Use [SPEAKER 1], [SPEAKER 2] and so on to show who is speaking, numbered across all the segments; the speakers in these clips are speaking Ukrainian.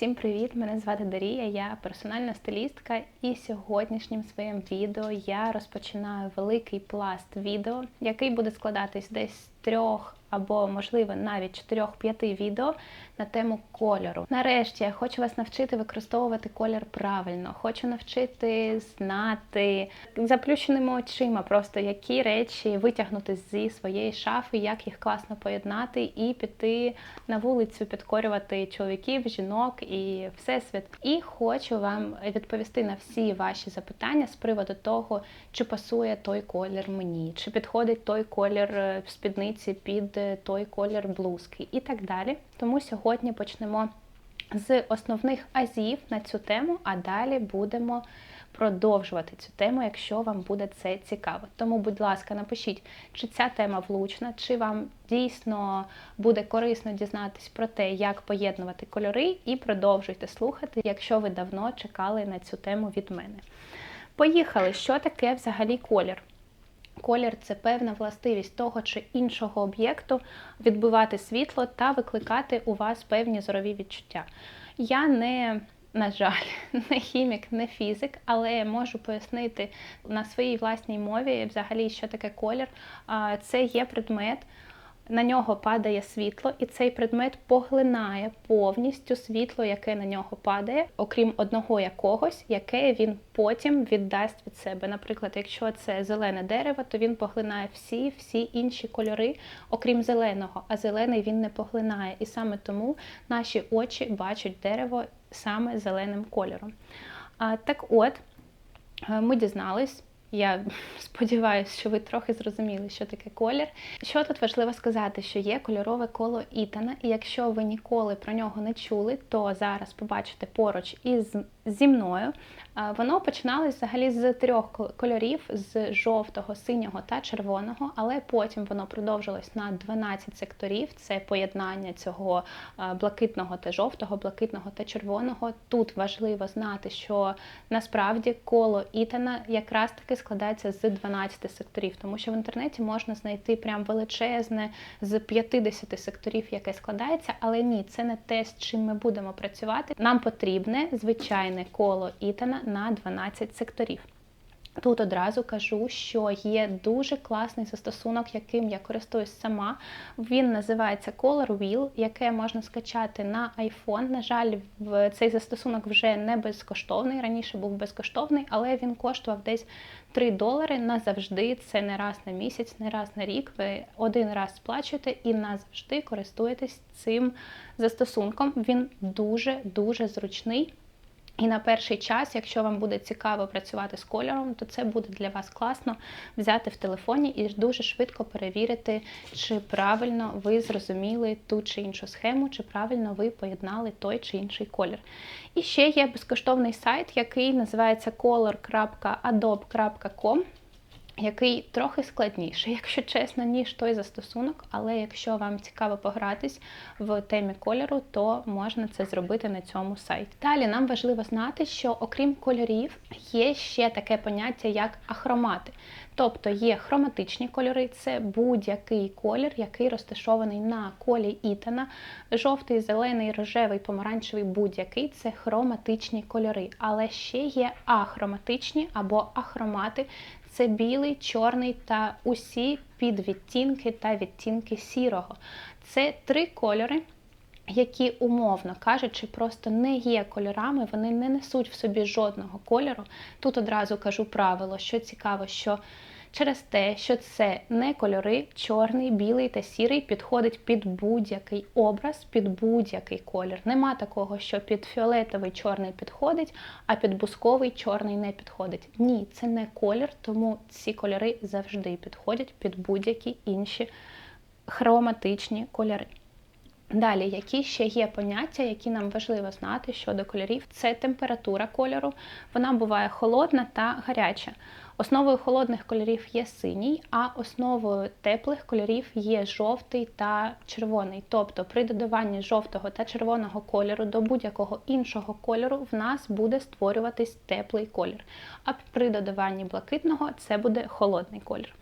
[SPEAKER 1] Всім привіт! Мене звати Дарія, я персональна стилістка, і сьогоднішнім своїм відео я розпочинаю великий пласт відео, який буде складатись десь трьох або, можливо, навіть 4-5 відео на тему кольору. Нарешті я хочу вас навчити використовувати колір правильно, хочу навчити знати заплющеними очима, просто які речі витягнути зі своєї шафи, як їх класно поєднати і піти на вулицю, підкорювати чоловіків, жінок і всесвіт. І хочу вам відповісти на всі ваші запитання з приводу того, чи пасує той колір мені, чи підходить той колір е, спідниці під е, той колір блузки і так далі. Тому сьогодні почнемо з основних азів на цю тему, а далі будемо продовжувати цю тему, якщо вам буде це цікаво. Тому, будь ласка, напишіть, чи ця тема влучна, чи вам дійсно буде корисно дізнатись про те, як поєднувати кольори, і продовжуйте слухати, якщо ви давно чекали на цю тему від мене. Поїхали, що таке взагалі колір? Колір це певна властивість того чи іншого об'єкту відбивати світло та викликати у вас певні зорові відчуття. Я не, на жаль, не хімік, не фізик, але можу пояснити на своїй власній мові, взагалі, що таке колір. Це є предмет на нього падає світло, і цей предмет поглинає повністю світло, яке на нього падає, окрім одного якогось, яке він потім віддасть від себе. Наприклад, якщо це зелене дерево, то він поглинає всі всі інші кольори, окрім зеленого, а зелений він не поглинає. І саме тому наші очі бачать дерево саме зеленим кольором. А, Так от, е, ми дізнались. Я сподіваюся, що ви трохи зрозуміли, що таке колір. Що тут важливо сказати, що є кольорове коло Ітана, і якщо ви ніколи про нього не чули, то зараз побачите поруч із зі мною. Воно починалось взагалі з трьох кольорів: з жовтого, синього та червоного, але потім воно продовжилось на 12 секторів. Це поєднання цього блакитного та жовтого, блакитного та червоного. Тут важливо знати, що насправді коло Ітана якраз таки складається з 12 секторів, тому що в інтернеті можна знайти прям величезне з 50 секторів, яке складається, але ні, це не те, з чим ми будемо працювати. Нам потрібне звичайне коло Ітана на 12 секторів. Тут одразу кажу, що є дуже класний застосунок, яким я користуюсь сама. Він називається Color Wheel, яке можна скачати на iPhone. На жаль, цей застосунок вже не безкоштовний. Раніше був безкоштовний, але він коштував десь 3 долари назавжди. Це не раз на місяць, не раз на рік. Ви один раз сплачуєте і назавжди користуєтесь цим застосунком. Він дуже-дуже зручний. І на перший час, якщо вам буде цікаво працювати з кольором, то це буде для вас класно взяти в телефоні і дуже швидко перевірити, чи правильно ви зрозуміли ту чи іншу схему, чи правильно ви поєднали той чи інший колір. І ще є безкоштовний сайт, який називається color.adobe.com який трохи складніший, якщо чесно, ніж той застосунок, але якщо вам цікаво погратись в темі кольору, то можна це зробити на цьому сайті. Далі нам важливо знати, що окрім кольорів є ще таке поняття, як ахромати. Тобто є хроматичні кольори, це будь-який колір, який розташований на колі Ітана. Жовтий, зелений, рожевий, помаранчевий, будь-який це хроматичні кольори. Але ще є ахроматичні або ахромати це білий, чорний та усі підвідтінки та відтінки сірого. Це три кольори. Які, умовно кажучи, просто не є кольорами, вони не несуть в собі жодного кольору. Тут одразу кажу правило, що цікаво, що через те, що це не кольори, чорний, білий та сірий підходить під будь-який образ, під будь-який колір. Нема такого, що під фіолетовий чорний підходить, а під бусковий чорний не підходить. Ні, це не колір, тому ці кольори завжди підходять під будь-які інші хроматичні кольори. Далі, які ще є поняття, які нам важливо знати щодо кольорів, це температура кольору. Вона буває холодна та гаряча. Основою холодних кольорів є синій, а основою теплих кольорів є жовтий та червоний. Тобто при додаванні жовтого та червоного кольору до будь-якого іншого кольору в нас буде створюватись теплий колір. А при додаванні блакитного це буде холодний колір.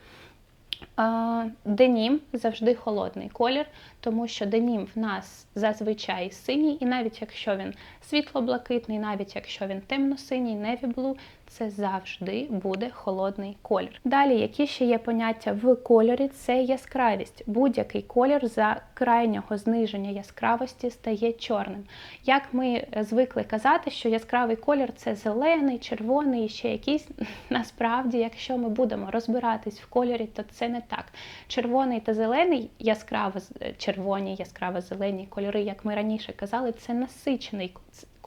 [SPEAKER 1] Денім завжди холодний колір, тому що денім в нас зазвичай синій, і навіть якщо він світло-блакитний, навіть якщо він темно-синій, blue, це завжди буде холодний колір. Далі, які ще є поняття в кольорі, це яскравість. Будь-який колір за крайнього зниження яскравості стає чорним. Як ми звикли казати, що яскравий колір це зелений, червоний і ще якийсь. Насправді, якщо ми будемо розбиратись в кольорі, то це не так. Червоний та зелений, яскраво червоні, яскраво зелені кольори, як ми раніше казали, це насичений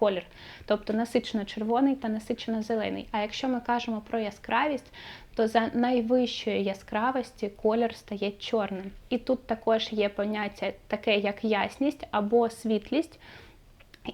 [SPEAKER 1] колір, тобто насичено червоний та насичено зелений. А якщо ми кажемо про яскравість, то за найвищої яскравості колір стає чорним. І тут також є поняття таке, як ясність або світлість.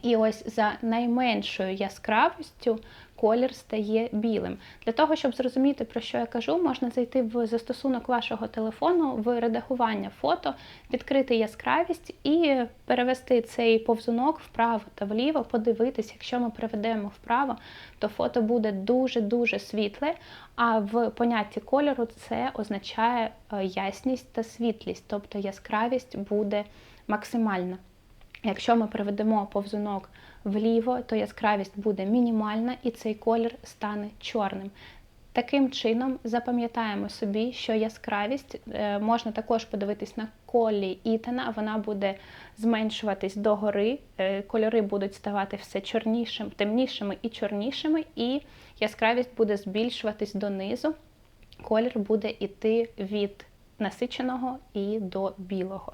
[SPEAKER 1] І ось за найменшою яскравістю колір стає білим. Для того, щоб зрозуміти, про що я кажу, можна зайти в застосунок вашого телефону в редагування фото, відкрити яскравість і перевести цей повзунок вправо та вліво, подивитись, якщо ми переведемо вправо, то фото буде дуже-дуже світле, а в понятті кольору це означає е, ясність та світлість, тобто яскравість буде максимальна. Якщо ми приведемо повзунок вліво, то яскравість буде мінімальна і цей колір стане чорним. Таким чином, запам'ятаємо собі, що яскравість е, можна також подивитись на колі Ітана, вона буде зменшуватись догори, е, кольори будуть ставати все чорнішим, темнішими і чорнішими, і яскравість буде збільшуватись донизу. Колір буде йти від насиченого і до білого.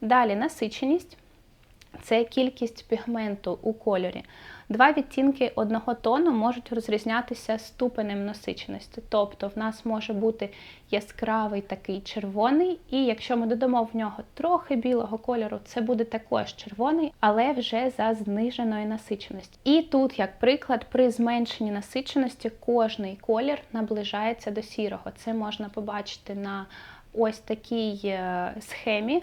[SPEAKER 1] Далі насиченість це кількість пігменту у кольорі. Два відтінки одного тону можуть розрізнятися ступенем насиченості. Тобто в нас може бути яскравий такий червоний, і якщо ми додамо в нього трохи білого кольору, це буде також червоний, але вже за зниженої насиченості. І тут, як приклад, при зменшенні насиченості кожний колір наближається до сірого. Це можна побачити на ось такій е, схемі.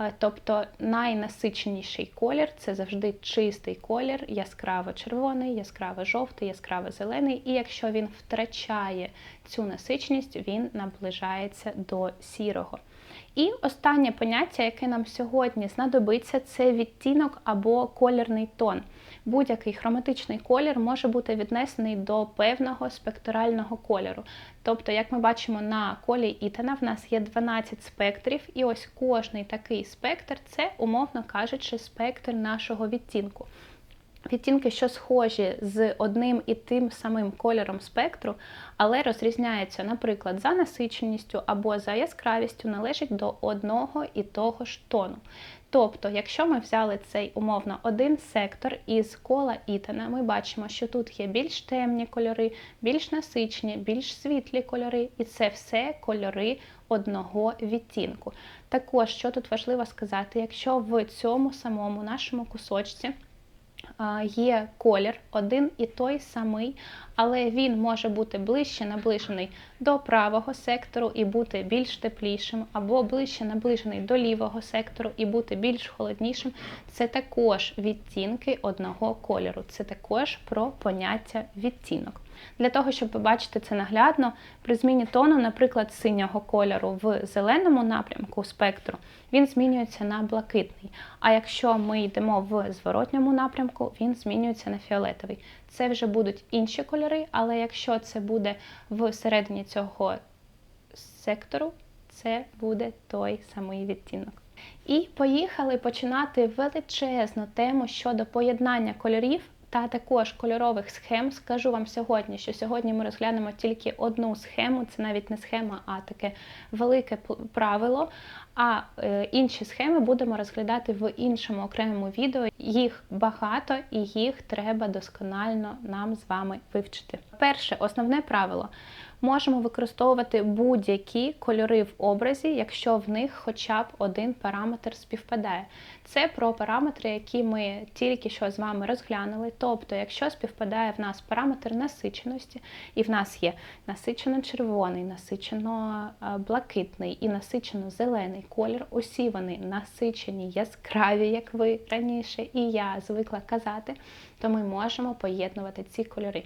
[SPEAKER 1] Е, тобто найнасиченіший колір це завжди чистий колір, яскраво червоний, яскраво жовтий, яскраво зелений. І якщо він втрачає цю насиченість, він наближається до сірого. І останнє поняття, яке нам сьогодні знадобиться, це відтінок або колірний тон. Будь-який хроматичний колір може бути віднесений до певного спектрального кольору. Тобто, як ми бачимо на колі Ітана, в нас є 12 спектрів, і ось кожний такий спектр це, умовно кажучи, спектр нашого відтінку. Відтінки, що схожі з одним і тим самим кольором спектру, але розрізняються, наприклад, за насиченістю або за яскравістю, належать до одного і того ж тону. Тобто, якщо ми взяли цей умовно один сектор із кола Ітана, ми бачимо, що тут є більш темні кольори, більш насичені, більш світлі кольори, і це все кольори одного відтінку. Також, що тут важливо сказати, якщо в цьому самому нашому кусочці є колір один і той самий, але він може бути ближче наближений до правого сектору і бути більш теплішим, або ближче наближений до лівого сектору і бути більш холоднішим. Це також відтінки одного кольору. Це також про поняття відтінок. Для того, щоб побачити це наглядно, при зміні тону, наприклад, синього кольору в зеленому напрямку спектру, він змінюється на блакитний. А якщо ми йдемо в зворотньому напрямку, він змінюється на фіолетовий. Це вже будуть інші кольори, але якщо це буде всередині цього сектору, це буде той самий відтінок. І поїхали починати величезну тему щодо поєднання кольорів та також кольорових схем. Скажу вам сьогодні, що сьогодні ми розглянемо тільки одну схему, це навіть не схема, а таке велике правило. А е, інші схеми будемо розглядати в іншому окремому відео. Їх багато і їх треба досконально нам з вами вивчити. Перше основне правило можемо використовувати будь-які кольори в образі, якщо в них хоча б один параметр співпадає. Це про параметри, які ми тільки що з вами розглянули. Тобто, якщо співпадає в нас параметр насиченості, і в нас є насичено-червоний, насичено-блакитний і насичено-зелений колір, усі вони насичені, яскраві, як ви раніше, і я звикла казати, то ми можемо поєднувати ці кольори.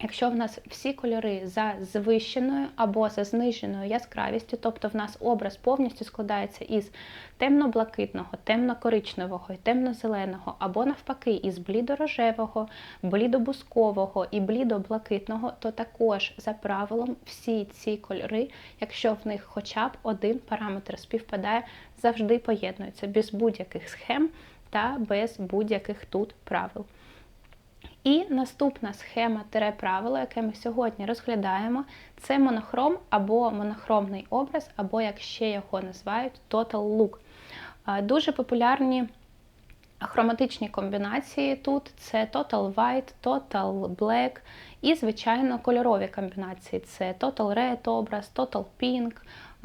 [SPEAKER 1] Якщо в нас всі кольори за звищеною або за зниженою яскравістю, тобто в нас образ повністю складається із темно-блакитного, темно-коричневого і темно-зеленого, або навпаки, із блідорожевого, блідобускового і блідоблакитного, то також за правилом всі ці кольори, якщо в них хоча б один параметр співпадає, завжди поєднуються без будь-яких схем та без будь-яких тут правил. І наступна схема правило, яке ми сьогодні розглядаємо, це монохром або монохромний образ, або як ще його називають Total Look. Дуже популярні хроматичні комбінації тут це Total White, Total Black і, звичайно, кольорові комбінації це Total Red образ, Total Pink,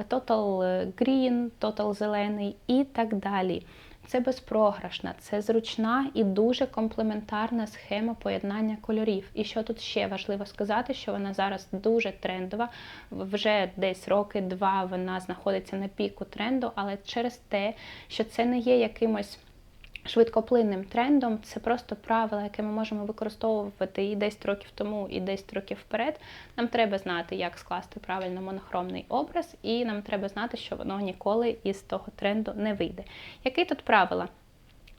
[SPEAKER 1] Total Green, Total зелений і так далі. Це безпрограшна, це зручна і дуже комплементарна схема поєднання кольорів. І що тут ще важливо сказати, що вона зараз дуже трендова, вже десь роки-два вона знаходиться на піку тренду, але через те, що це не є якимось швидкоплинним трендом. Це просто правила, яке ми можемо використовувати і 10 років тому, і 10 років вперед. Нам треба знати, як скласти правильно монохромний образ, і нам треба знати, що воно ніколи із того тренду не вийде. Які тут правила?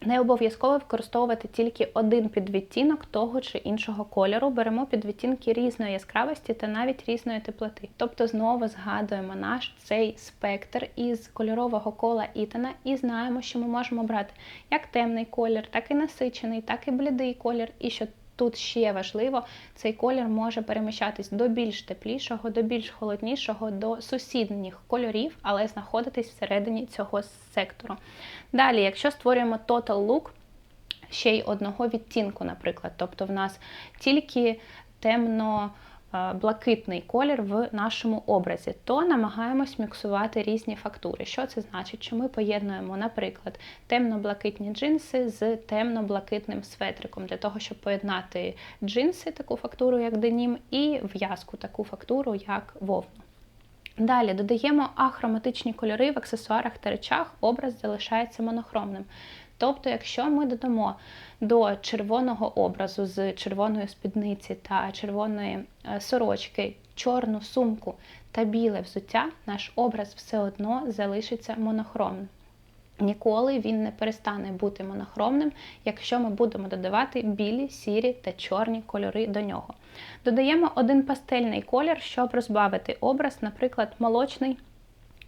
[SPEAKER 1] Не обов'язково використовувати тільки один підвідтінок того чи іншого кольору. Беремо підвідтінки різної яскравості та навіть різної теплоти. Тобто знову згадуємо наш цей спектр із кольорового кола Ітана і знаємо, що ми можемо брати як темний колір, так і насичений, так і блідий колір, і що Тут ще важливо, цей колір може переміщатись до більш теплішого, до більш холоднішого, до сусідніх кольорів, але знаходитись всередині цього сектору. Далі, якщо створюємо Total Look, ще й одного відтінку, наприклад, тобто в нас тільки темно. Е, блакитний колір в нашому образі, то намагаємось міксувати різні фактури. Що це значить? Що ми поєднуємо, наприклад, темно-блакитні джинси з темно-блакитним светриком, для того, щоб поєднати джинси, таку фактуру, як денім, і в'язку, таку фактуру, як вовну. Далі додаємо ахроматичні кольори в аксесуарах та речах, образ залишається монохромним. Тобто, якщо ми додамо до червоного образу з червоної спідниці та червоної е, сорочки, чорну сумку та біле взуття, наш образ все одно залишиться монохромним. Ніколи він не перестане бути монохромним, якщо ми будемо додавати білі, сірі та чорні кольори до нього. Додаємо один пастельний колір, щоб розбавити образ, наприклад, молочний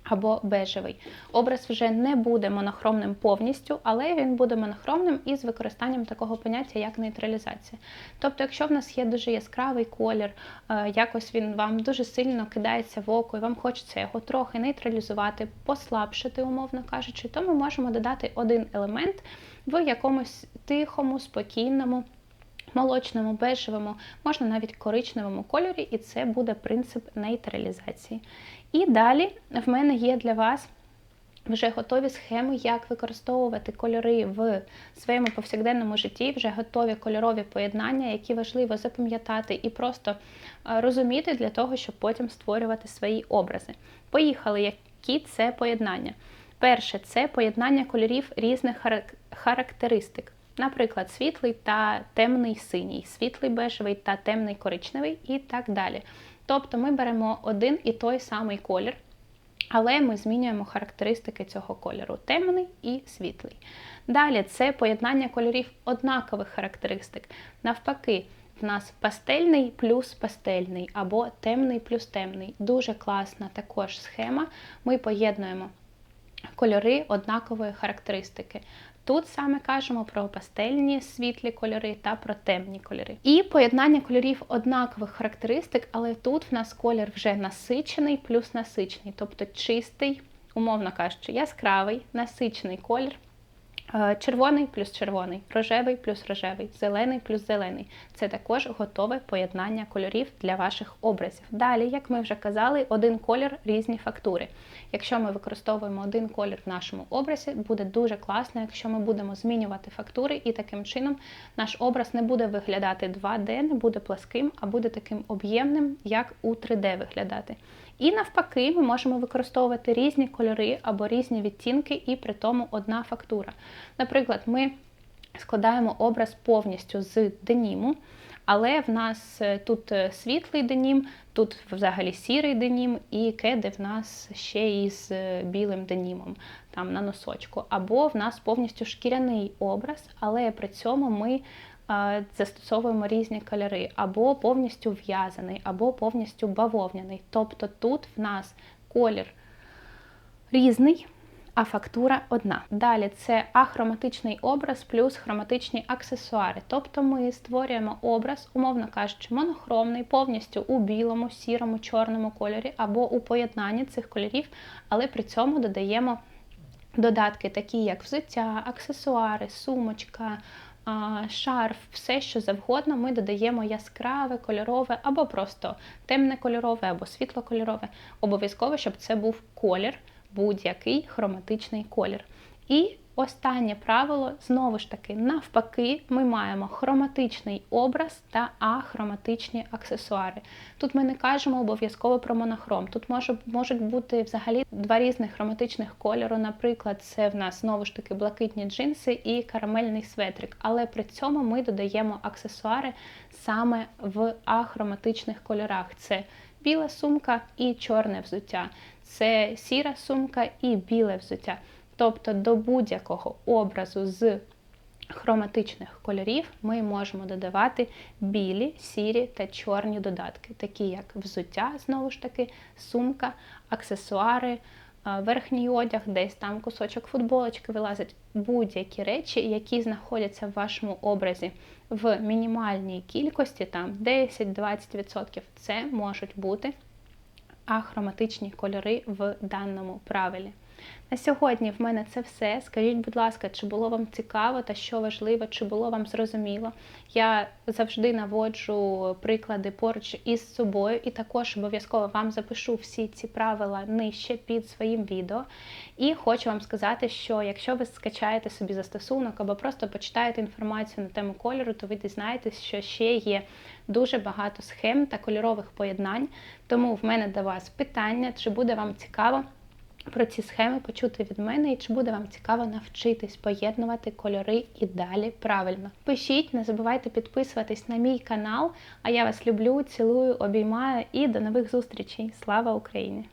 [SPEAKER 1] або бежевий. Образ вже не буде монохромним повністю, але він буде монохромним із використанням такого поняття, як нейтралізація. Тобто, якщо в нас є дуже яскравий колір, е, якось він вам дуже сильно кидається в око, і вам хочеться його трохи нейтралізувати, послабшити, умовно кажучи, то ми можемо додати один елемент в якомусь тихому, спокійному. Молочному, бежевому, можна навіть коричневому кольорі, і це буде принцип нейтралізації. І далі в мене є для вас вже готові схеми, як використовувати кольори в своєму повсякденному житті, вже готові кольорові поєднання, які важливо запам'ятати і просто е, розуміти для того, щоб потім створювати свої образи. Поїхали, які це поєднання. Перше, це поєднання кольорів різних характеристик. Наприклад, світлий та темний синій, світлий бежевий та темний коричневий і так далі. Тобто ми беремо один і той самий колір, але ми змінюємо характеристики цього кольору темний і світлий. Далі це поєднання кольорів однакових характеристик. Навпаки, в нас пастельний плюс пастельний або темний плюс темний. Дуже класна також схема. Ми поєднуємо кольори однакової характеристики. Тут саме кажемо про пастельні світлі кольори та про темні кольори. І поєднання кольорів однакових характеристик, але тут в нас колір вже насичений плюс насичений, тобто чистий, умовно кажучи, яскравий, насичений колір. Е, червоний плюс червоний, рожевий плюс рожевий, зелений плюс зелений. Це також готове поєднання кольорів для ваших образів. Далі, як ми вже казали, один колір різні фактури. Якщо ми використовуємо один колір в нашому образі, буде дуже класно, якщо ми будемо змінювати фактури, і таким чином наш образ не буде виглядати 2D, не буде пласким, а буде таким об'ємним, як у 3D виглядати. І навпаки, ми можемо використовувати різні кольори або різні відтінки, і при тому одна фактура. Наприклад, ми складаємо образ повністю з деніму. Але в нас е, тут е, світлий денім, тут взагалі сірий денім, і кеди в нас ще із е, білим денімом там на носочку. Або в нас повністю шкіряний образ, але при цьому ми застосовуємо різні кольори, або повністю в'язаний, або повністю бавовняний. Тобто тут в нас колір різний а фактура одна. Далі це ахроматичний образ плюс хроматичні аксесуари. Тобто ми створюємо образ, умовно кажучи, монохромний, повністю у білому, сірому, чорному кольорі або у поєднанні цих кольорів, але при цьому додаємо додатки, такі як взуття, аксесуари, сумочка. Шарф, все, що завгодно, ми додаємо яскраве, кольорове, або просто темне кольорове, або світлокольорове. Обов'язково, щоб це був колір, будь-який хроматичний колір. І останнє правило, знову ж таки, навпаки, ми маємо хроматичний образ та ахроматичні аксесуари. Тут ми не кажемо обов'язково про монохром. Тут може, можуть бути взагалі два різних хроматичних кольору. Наприклад, це в нас знову ж таки блакитні джинси і карамельний светрик. Але при цьому ми додаємо аксесуари саме в ахроматичних кольорах. Це біла сумка і чорне взуття це сіра сумка і біле взуття. Тобто до будь-якого образу з хроматичних кольорів ми можемо додавати білі, сірі та чорні додатки, такі як взуття, знову ж таки, сумка, аксесуари, верхній одяг, десь там кусочок футболочки вилазить, будь-які речі, які знаходяться в вашому образі в мінімальній кількості, там 10-20%, це можуть бути ахроматичні кольори в даному правилі. На сьогодні в мене це все. Скажіть, будь ласка, чи було вам цікаво та що важливо, чи було вам зрозуміло. Я завжди наводжу приклади поруч із собою, і також обов'язково вам запишу всі ці правила нижче під своїм відео. І хочу вам сказати, що якщо ви скачаєте собі застосунок або просто почитаєте інформацію на тему кольору, то ви дізнаєтесь, що ще є дуже багато схем та кольорових поєднань. Тому в мене до вас питання, чи буде вам цікаво про ці схеми почути від мене, і чи буде вам цікаво навчитись поєднувати кольори і далі правильно. Пишіть, не забувайте підписуватись на мій канал. А я вас люблю, цілую, обіймаю і до нових зустрічей. Слава Україні!